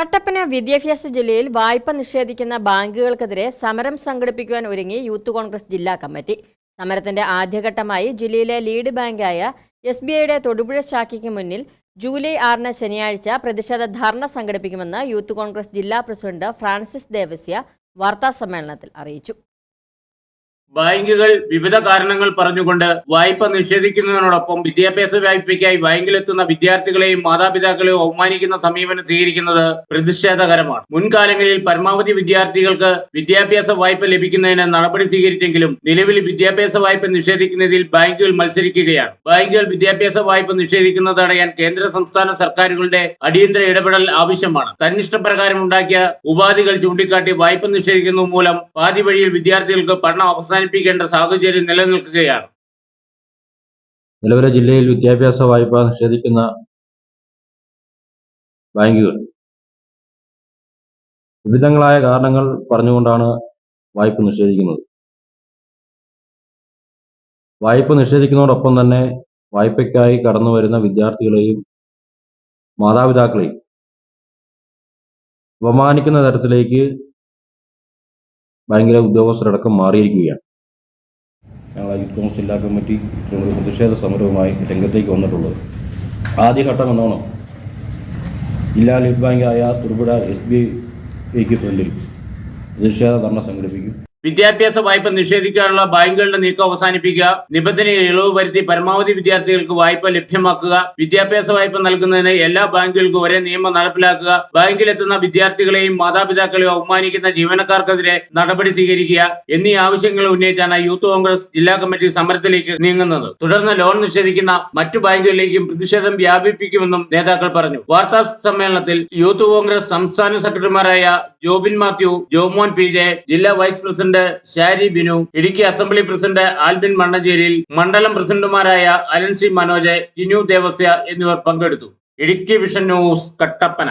കട്ടപ്പന വിദ്യാഭ്യാസ ജില്ലയിൽ വായ്പ നിഷേധിക്കുന്ന ബാങ്കുകൾക്കെതിരെ സമരം സംഘടിപ്പിക്കുവാൻ ഒരുങ്ങി യൂത്ത് കോൺഗ്രസ് ജില്ലാ കമ്മിറ്റി. സമരത്തിന്റെ ആദ്യഘട്ടമായി ജില്ലയിലെ ലീഡ് ബാങ്കായ എസ് ബി ഐയുടെ തൊടുപുഴ ശാഖയ്ക്ക് മുന്നിൽ ജൂലൈ ആറിന് ശനിയാഴ്ച പ്രതിഷേധ ധർണ സംഘടിപ്പിക്കുമെന്ന് യൂത്ത് കോൺഗ്രസ് ജില്ലാ പ്രസിഡന്റ് ഫ്രാൻസിസ് ദേവസ്യ വാർത്താസമ്മേളനത്തിൽ അറിയിച്ചു. ബാങ്കുകൾ വിവിധ കാരണങ്ങൾ പറഞ്ഞുകൊണ്ട് വായ്പ നിഷേധിക്കുന്നതിനോടൊപ്പം വിദ്യാഭ്യാസ വായ്പയ്ക്കായി ബാങ്കിലെത്തുന്ന വിദ്യാർത്ഥികളെയും മാതാപിതാക്കളെയും അവമാനിക്കുന്ന സമീപനം സ്വീകരിക്കുന്നത് പ്രതിഷേധകരമാണ്. മുൻകാലങ്ങളിൽ പരമാവധി വിദ്യാർത്ഥികൾക്ക് വിദ്യാഭ്യാസ വായ്പ ലഭിക്കുന്നതിന് നടപടി സ്വീകരിച്ചെങ്കിലും നിലവിൽ വിദ്യാഭ്യാസ വായ്പ നിഷേധിക്കുന്നതിൽ ബാങ്കുകൾ മത്സരിക്കുകയാണ്. ബാങ്കുകൾ വിദ്യാഭ്യാസ വായ്പ നിഷേധിക്കുന്നത് തടയാൻ കേന്ദ്ര സംസ്ഥാന സർക്കാരുകളുടെ അടിയന്തര ഇടപെടൽ ആവശ്യമാണ്. തന്നിഷ്ടപ്രകാരം ഉണ്ടാക്കിയ ഉപാധികൾ ചൂണ്ടിക്കാട്ടി വായ്പ നിഷേധിക്കുന്നത് മൂലം പാതി വഴിയിൽ വിദ്യാർത്ഥികൾക്ക് പഠനം അവസാനിപ്പിക്കേണ്ട സാഹചര്യം നിലനിൽക്കുകയാണ്. നിലവിലെ ജില്ലയിൽ വിദ്യാഭ്യാസ വായ്പ നിഷേധിക്കുന്ന ബാങ്കുകൾ. വിവിധങ്ങളായ കാരണങ്ങൾ പറഞ്ഞുകൊണ്ടാണ് വായ്പ നിഷേധിക്കുന്നത്. വായ്പ നിഷേധിക്കുന്നതോടൊപ്പം തന്നെ വായ്പയ്ക്കായി കടന്നു വരുന്ന വിദ്യാർത്ഥികളെയും മാതാപിതാക്കളെയും അപമാനിക്കുന്ന തരത്തിലേക്ക് ബാങ്കിലെ ഉദ്യോഗസ്ഥരടക്കം മാറിയിരിക്കുകയാണ്. ഞങ്ങളെ യൂത്ത് കോൺഗ്രസ് ജില്ലാ കമ്മിറ്റി ഒരു പ്രതിഷേധ സമരവുമായി രംഗത്തേക്ക് വന്നിട്ടുള്ളത്. ആദ്യഘട്ടം എന്നോണം ജില്ലാ ലീഡ് ബാങ്കായ തൊടുപുഴ എസ് ബി ഐക്ക് ഫ്രണ്ടിൽ പ്രതിഷേധ ധർണ സംഘടിപ്പിക്കും. വിദ്യാഭ്യാസ വായ്പ നിഷേധിക്കാനുള്ള ബാങ്കുകളുടെ നീക്കം അവസാനിപ്പിക്കുക നിബന്ധനയിൽ ഇളവ് വരുത്തി പരമാവധി വിദ്യാർത്ഥികൾക്ക് വായ്പ ലഭ്യമാക്കുക വിദ്യാഭ്യാസ വായ്പ നൽകുന്നതിന് എല്ലാ ബാങ്കുകൾക്കും ഒരേ നിയമം നടപ്പിലാക്കുക ബാങ്കിലെത്തുന്ന വിദ്യാർത്ഥികളെയും മാതാപിതാക്കളെയും അവമാനിക്കുന്ന ജീവനക്കാർക്കെതിരെ നടപടി സ്വീകരിക്കുക എന്നീ ആവശ്യങ്ങൾ ഉന്നയിച്ചാണ് യൂത്ത് കോൺഗ്രസ് ജില്ലാ കമ്മിറ്റി സമരത്തിലേക്ക് നീങ്ങുന്നത്. തുടർന്ന് ലോൺ നിഷേധിക്കുന്ന മറ്റു ബാങ്കുകളിലേക്കും പ്രതിഷേധം വ്യാപിപ്പിക്കുമെന്നും നേതാക്കൾ പറഞ്ഞു. വാർത്താ സമ്മേളനത്തിൽ യൂത്ത് കോൺഗ്രസ് സംസ്ഥാന സെക്രട്ടറിമാരായ ജോബിൻ മാത്യു ജോമോൻ പി ജെ ജില്ലാ vice president Shari Binu Idukki assembly president Albin മണ്ണഞ്ചേരിയിൽ മണ്ഡലം പ്രസിഡന്റുമാരായ അലൻ സി മനോജ് ടിനു ദേവസ്യ എന്നിവർ പങ്കെടുത്തു. Idukki vision news Kattappana.